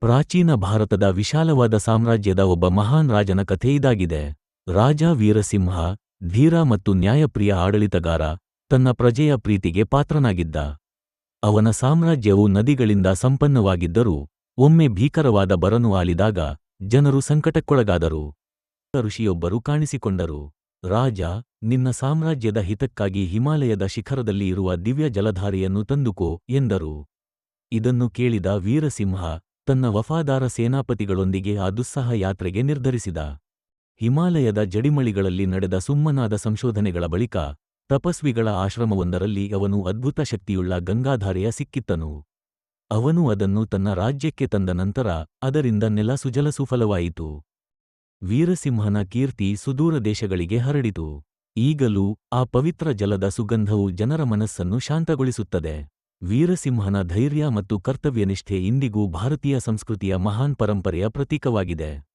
ಪ್ರಾಚೀನ ಭಾರತದ ವಿಶಾಲವಾದ ಸಾಮ್ರಾಜ್ಯದ ಒಬ್ಬ ಮಹಾನ್ ರಾಜನ ಕಥೆ ಇದಾಗಿದೆ. ರಾಜ ವೀರಸಿಂಹ, ಧೀರ ಮತ್ತು ನ್ಯಾಯಪ್ರಿಯ ಆಡಳಿತಗಾರ, ತನ್ನ ಪ್ರಜೆಯ ಪ್ರೀತಿಗೆ ಪಾತ್ರನಾಗಿದ್ದ. ಅವನ ಸಾಮ್ರಾಜ್ಯವು ನದಿಗಳಿಂದ ಸಂಪನ್ನವಾಗಿದ್ದರೂ, ಒಮ್ಮೆ ಭೀಕರವಾದ ಬರನು ಆಲಿದಾಗ, ಜನರು ಸಂಕಟಕ್ಕೊಳಗಾದರು. ಋಷಿಯೊಬ್ಬರು ಕಾಣಿಸಿಕೊಂಡರು. ರಾಜ, ನಿನ್ನ ಸಾಮ್ರಾಜ್ಯದ ಹಿತಕ್ಕಾಗಿ ಹಿಮಾಲಯದ ಶಿಖರದಲ್ಲಿ ಇರುವ ದಿವ್ಯ ಜಲಧಾರೆಯನ್ನು ತಂದುಕೋ, ಎಂದರು. ಇದನ್ನು ಕೇಳಿದ ವೀರಸಿಂಹ ತನ್ನ ವಫಾದಾರ ಸೇನಾಪತಿಗಳೊಂದಿಗೆ ಆ ದುಸ್ಸಾಹ ಯಾತ್ರೆಗೆ ನಿರ್ಧರಿಸಿದ. ಹಿಮಾಲಯದ ಜಡಿಮಳಿಗಳಲ್ಲಿ ನಡೆದ ಸುಮ್ಮನಾದ ಸಂಶೋಧನೆಗಳ ಬಳಿಕ ತಪಸ್ವಿಗಳ ಆಶ್ರಮವೊಂದರಲ್ಲಿ ಅವನು ಅದ್ಭುತ ಶಕ್ತಿಯುಳ್ಳ ಗಂಗಾಧಾರೆಯ ಸಿಕ್ಕಿತ್ತನು. ಅವನು ಅದನ್ನು ತನ್ನ ರಾಜ್ಯಕ್ಕೆ ತಂದ ನಂತರ ಅದರಿಂದ ನೆಲ ಸುಜಲಸುಫಲವಾಯಿತು ವೀರಸಿಂಹನ ಕೀರ್ತಿ ಸುದೂರ ದೇಶಗಳಿಗೆ ಹರಡಿತು. ಈಗಲೂ ಆ ಪವಿತ್ರ ಜಲದ ಸುಗಂಧವು ಜನರ ಮನಸ್ಸನ್ನು ಶಾಂತಗೊಳಿಸುತ್ತದೆ. ವೀರಸಿಂಹನ ಧೈರ್ಯ ಮತ್ತು ಕರ್ತವ್ಯನಿಷ್ಠೆ ಇಂದಿಗೂ ಭಾರತೀಯ ಸಂಸ್ಕೃತಿಯ ಮಹಾನ್ ಪರಂಪರೆಯ ಪ್ರತೀಕವಾಗಿದೆ.